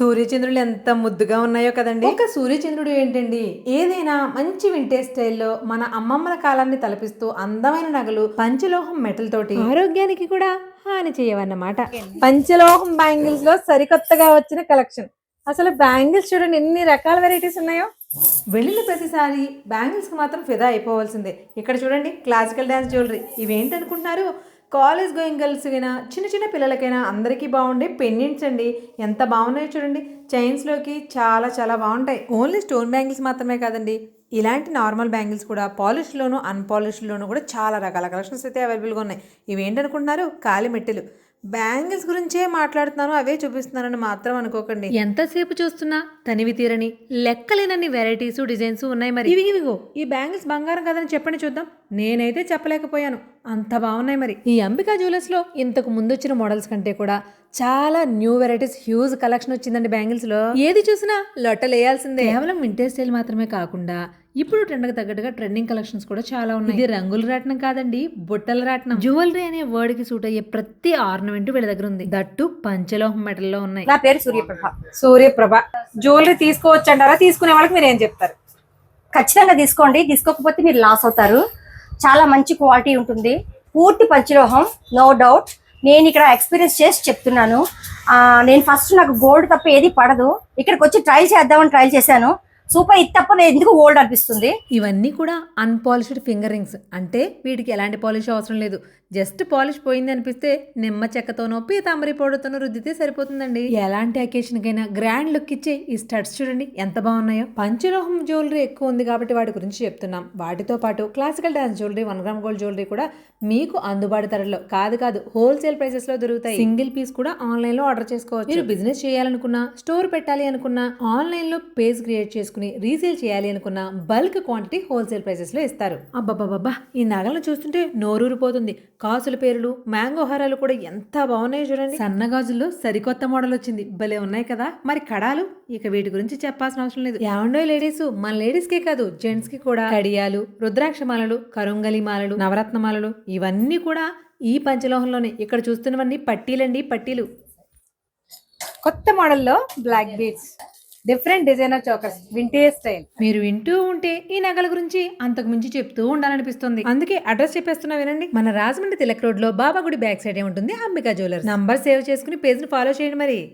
సూర్యచంద్రులు ఎంత ముద్దుగా ఉన్నాయో కదండి. ఒక సూర్యచంద్రుడు ఏంటండి? ఏదైనా మంచి వింటేజ్ స్టైల్లో మన అమ్మమ్మల కాలాన్ని తలపిస్తూ అందమైన నగలు పంచలోహం మెటల్ తోటి ఆరోగ్యానికి కూడా హాని చేయవన్నమాట. పంచలోహం బ్యాంగిల్స్లో సరికొత్తగా వచ్చిన కలెక్షన్. అసలు బ్యాంగిల్స్ చూడండి ఎన్ని రకాల వెరైటీస్ ఉన్నాయో. వెళ్ళిన ప్రతిసారి బ్యాంగిల్స్కి మాత్రం ఫిదా అయిపోవాల్సిందే. ఇక్కడ చూడండి క్లాసికల్ డ్యాన్స్ జ్యువెలరీ ఇవేంటనుకుంటున్నారు? కాలేజ్ గోయింగ్ గర్ల్స్కైనా చిన్న చిన్న పిల్లలకైనా అందరికీ బాగుండే పెండెంట్స్ అండి. ఎంత బాగున్నాయో చూడండి. చైన్స్లోకి చాలా చాలా బాగుంటాయి. ఓన్లీ స్టోన్ బ్యాంగిల్స్ మాత్రమే కాదండి. ఇలాంటి నార్మల్ బ్యాంగిల్స్ కూడా పాలిష్లోను అన్పాలిష్లోను కూడా చాలా రకాల కలెక్షన్స్ అయితే అవైలబుల్గా ఉన్నాయి. ఇవేంటనుకుంటున్నారు? కాలి మెట్టెలు. బ్యాంగిల్స్ గురించే మాట్లాడుతున్నాను అవే చూపిస్తున్నానని మాత్రం అనుకోకండి. ఎంతసేపు చూస్తున్నా తనివి తీరని లెక్కలేనన్ని వెరైటీస్ డిజైన్స్ ఉన్నాయి మరి. ఇవి ఇవిగో ఈ బ్యాంగిల్స్ బంగారం కదని చెప్పండి చూద్దాం. నేనైతే చెప్పలేకపోయాను. అంత బాగున్నాయి మరి. ఈ అంబికా జ్యువెలర్స్లో ఇంతకు ముందు వచ్చిన మోడల్స్ కంటే కూడా చాలా న్యూ వెరైటీస్ హ్యూజ్ కలెక్షన్ వచ్చిందండి బ్యాంగిల్స్లో ఏది చూసినా లొట్టలేయాల్సిందే. కేవలం వింటేజ్ స్టైల్ మాత్రమే కాకుండా ఇప్పుడు ట్రెండ్కి తగ్గట్టుగా ట్రెండింగ్ కలెక్షన్స్ కూడా చాలా ఉన్నాయి. ఇది రంగుల రాట్నం కాదండి బుట్టల రాట్నం. జ్యువెలరీ అనే వర్డ్కి సూట్ అయ్యే ప్రతి ఆర్నమెంట్ వీళ్ళ దగ్గర ఉంది. దట్టు పంచలోహం మెటల్లో ఉన్నాయి. నా పేరు సూర్యప్రభ. సూర్యప్రభ. జ్యువెలరీ తీసుకోవచ్చు అంటారా తీసుకునే వాళ్ళకి మీరు ఏం చెప్తారు? ఖచ్చితంగా తీసుకోండి. తీసుకోకపోతే మీరు లాస్ అవుతారు. చాలా మంచి క్వాలిటీ ఉంటుంది. పూర్తి పంచలోహం నో డౌట్ నేను ఇక్కడ ఎక్స్పీరియన్స్ చేసి చెప్తున్నాను. ఆ, నేను ఫస్ట్ నాకు గోల్డ్ తప్ప ఏది పడదు. ఇక్కడికి వచ్చి ట్రైల్ చేద్దామని ట్రైల్ చేశాను. సూపర్ ఇది తప్ప ఎందుకు గోల్డ్ అనిపిస్తుంది? ఇవన్నీ కూడా అన్పాలిష్డ్ ఫింగర్ రింగ్స్ అంటే వీటికి ఎలాంటి పాలిష్ అవసరం లేదు. జస్ట్ పాలిష్ పోయింది అనిపిస్తే నిమ్మ చెక్కతోనో పీతాంబరి పౌడర్తోనో రుద్దితే సరిపోతుందండి. ఎలాంటి అకేషన్ కైనా గ్రాండ్ లుక్ ఇచ్చే ఈ స్టడ్స్ చూడండి ఎంత బాగున్నాయో. పంచలోహం జ్యువెలరీ ఎక్కువ ఉంది కాబట్టి వాటి గురించి చెప్తున్నాం. వాటితో పాటు classical dance jewellery one gram gold jewellery కూడా మీకు అందుబాటు ధరలో కాదు కాదు హోల్సేల్ ప్రైసెస్లో దొరుకుతాయి. సింగిల్ పీస్ కూడా ఆన్లైన్లో ఆర్డర్ చేసుకోవచ్చు. మీరు బిజినెస్ చేయాలనుకున్నా స్టోర్ పెట్టాలి అనుకున్నా ఆన్లైన్లో పేజ్ క్రియేట్ చేసుకుని రీసేల్ చేయాలి అనుకున్న బల్క్ క్వాంటిటీ హోల్సేల్ ప్రైసెస్లో ఇస్తారు. అబ్బబ్బబ్బా ఈ నగలను చూస్తుంటే నోరూరిపోతుంది. కాసుల పేర్లు మ్యాంగో హారాలు కూడా ఎంత బాగున్నాయో చూడండి. సన్నగాజుల్లో సరికొత్త మోడల్ వచ్చింది. భలే ఉన్నాయి కదా. మరి కడాలు? ఇక వీటి గురించి చెప్పాల్సిన అవసరం లేదు. ఏమండో లేడీస్? మన లేడీస్కే కాదు జెంట్స్కి కూడా. కడియాలు రుద్రాక్ష మాలలు కరుంగలి మాలలు నవరత్న మాలలు ఇవన్నీ కూడా ఈ పంచలోహంలోనే. ఇక్కడ చూస్తున్నవన్నీ పట్టీలండి పట్టీలు. కొత్త మోడల్లో black beads different designer chokers vintage style మీరు వింటూ ఉంటే ఈ నగల గురించి అంతకు మించి చెప్తూ ఉండాలనిపిస్తుంది. అందుకే అడ్రస్ చెప్పేస్తున్నా వినండి. మన రాజమండ్రి తిలక్ రోడ్లో బాబా గుడి బ్యాక్ సైడ్ ఉంటుంది? అంబికా జ్యువెలర్స్. నంబర్ సేవ్ చేసుకుని పేజ్ని ఫాలో చేయండి మరి.